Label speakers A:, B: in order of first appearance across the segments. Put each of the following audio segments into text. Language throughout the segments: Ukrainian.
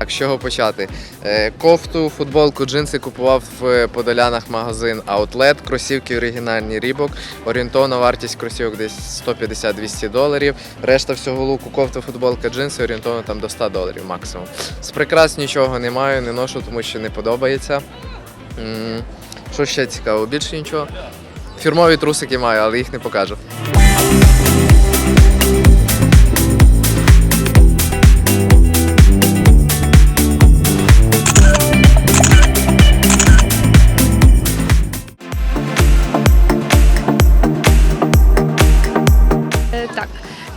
A: Так, з чого почати? Е, Кофту, футболку, джинси купував в Подолянах магазин Outlet, кросівки оригінальні Рібок. Орієнтовна вартість кросівок десь 150-200 доларів. Решта всього луку, кофта, футболка, джинси орієнтовно там до 100 доларів максимум. З прикрас нічого не маю, не ношу, тому що не подобається. Що ще цікаво? Більше нічого. Фірмові трусики маю, але їх не покажу.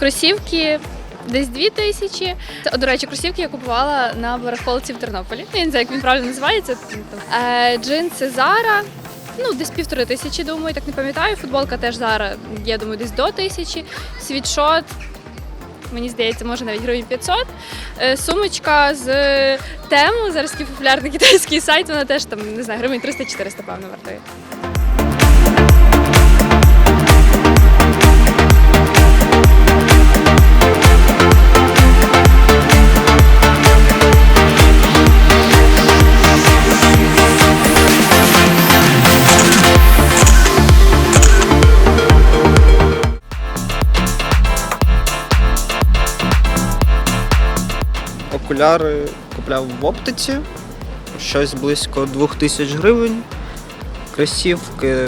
B: Кросівки десь дві тисячі. Це, До речі, кросівки я купувала на барахолці в Тернополі. Я не знаю, як він правильно називається. Е, Джинси Zara, ну десь півтори тисячі, думаю, так не пам'ятаю. Футболка теж Zara, я думаю, десь до тисячі. Світшот. Мені здається, може навіть гривень 500. Е, Сумочка з тему, зараз такий популярний китайський сайт, вона теж там, не знаю, гривень 300-400, певно, вартує.
C: Окуляри купляв в оптиці, щось близько 2000 гривень. Кросівки,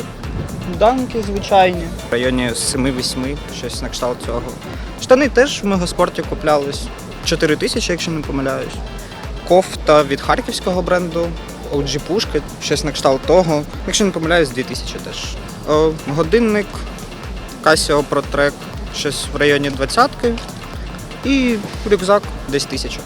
C: данки звичайні, в районі 7-8, щось на кшталт цього. Штани теж в мегаспорті куплялись. 4 тисячі, якщо не помиляюсь. Кофта від харківського бренду, OG Пушки, щось на кшталт того. Якщо не помиляюсь, 2000 теж. О, годинник Casio Pro Trek, щось в районі 20 і рюкзак десь тисяча.